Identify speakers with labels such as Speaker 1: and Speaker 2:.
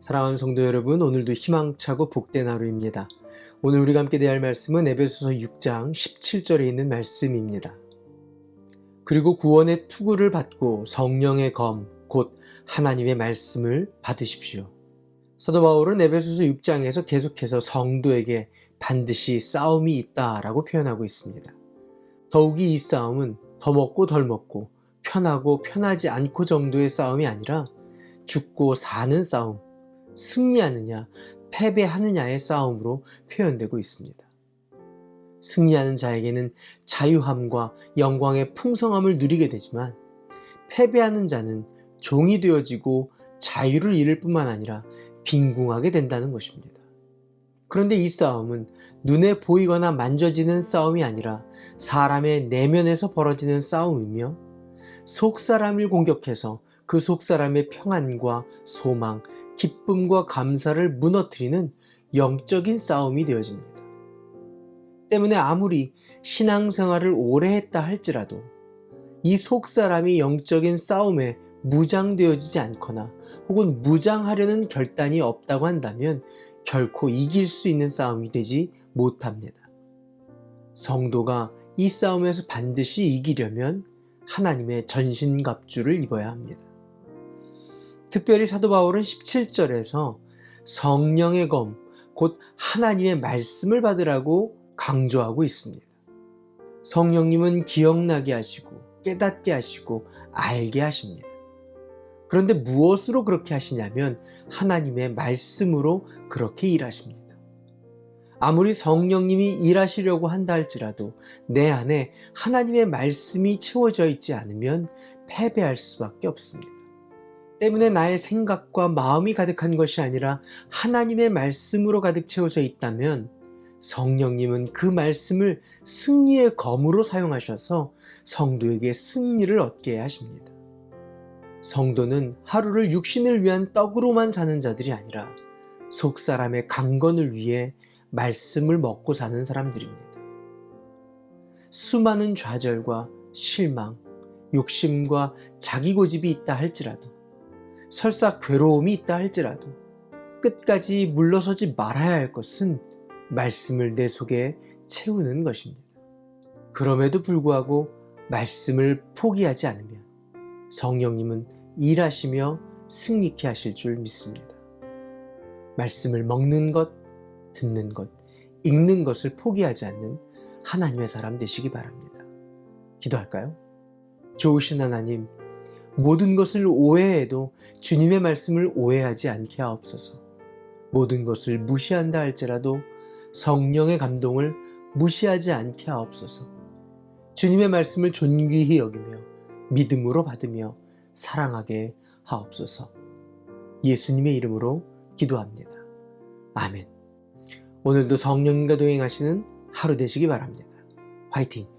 Speaker 1: 사랑하는 성도 여러분, 오늘도 희망차고 복된 하루입니다. 오늘 우리가 함께 대할 말씀은 에베소서 6장 17절에 있는 말씀입니다. 그리고 구원의 투구를 받고 성령의 검, 곧 하나님의 말씀을 받으십시오. 사도 바울은 에베소서 6장에서 계속해서 성도에게 반드시 싸움이 있다라고 표현하고 있습니다. 더욱이 이 싸움은 더 먹고 덜 먹고 편하고 편하지 않고 정도의 싸움이 아니라 죽고 사는 싸움, 승리하느냐, 패배하느냐의 싸움으로 표현되고 있습니다. 승리하는 자에게는 자유함과 영광의 풍성함을 누리게 되지만 패배하는 자는 종이 되어지고 자유를 잃을 뿐만 아니라 빈궁하게 된다는 것입니다. 그런데 이 싸움은 눈에 보이거나 만져지는 싸움이 아니라 사람의 내면에서 벌어지는 싸움이며 속 사람을 공격해서 그 속 사람의 평안과 소망, 기쁨과 감사를 무너뜨리는 영적인 싸움이 되어집니다. 때문에 아무리 신앙생활을 오래 했다 할지라도 이 속 사람이 영적인 싸움에 무장되어지지 않거나 혹은 무장하려는 결단이 없다고 한다면 결코 이길 수 있는 싸움이 되지 못합니다. 성도가 이 싸움에서 반드시 이기려면 하나님의 전신갑주를 입어야 합니다. 특별히 사도 바울은 17절에서 성령의 검, 곧 하나님의 말씀을 받으라고 강조하고 있습니다. 성령님은 기억나게 하시고 깨닫게 하시고 알게 하십니다. 그런데 무엇으로 그렇게 하시냐면 하나님의 말씀으로 그렇게 일하십니다. 아무리 성령님이 일하시려고 한다 할지라도 내 안에 하나님의 말씀이 채워져 있지 않으면 패배할 수밖에 없습니다. 때문에 나의 생각과 마음이 가득한 것이 아니라 하나님의 말씀으로 가득 채워져 있다면 성령님은 그 말씀을 승리의 검으로 사용하셔서 성도에게 승리를 얻게 하십니다. 성도는 하루를 육신을 위한 떡으로만 사는 자들이 아니라 속 사람의 강건을 위해 말씀을 먹고 사는 사람들입니다. 수많은 좌절과 실망, 욕심과 자기 고집이 있다 할지라도 설사 괴로움이 있다 할지라도 끝까지 물러서지 말아야 할 것은 말씀을 내 속에 채우는 것입니다. 그럼에도 불구하고 말씀을 포기하지 않으면 성령님은 일하시며 승리케 하실 줄 믿습니다. 말씀을 먹는 것, 듣는 것, 읽는 것을 포기하지 않는 하나님의 사람 되시기 바랍니다. 기도할까요? 좋으신 하나님, 모든 것을 오해해도 주님의 말씀을 오해하지 않게 하옵소서. 모든 것을 무시한다 할지라도 성령의 감동을 무시하지 않게 하옵소서. 주님의 말씀을 존귀히 여기며 믿음으로 받으며 사랑하게 하옵소서. 예수님의 이름으로 기도합니다. 아멘. 오늘도 성령님과 동행하시는 하루 되시기 바랍니다. 화이팅!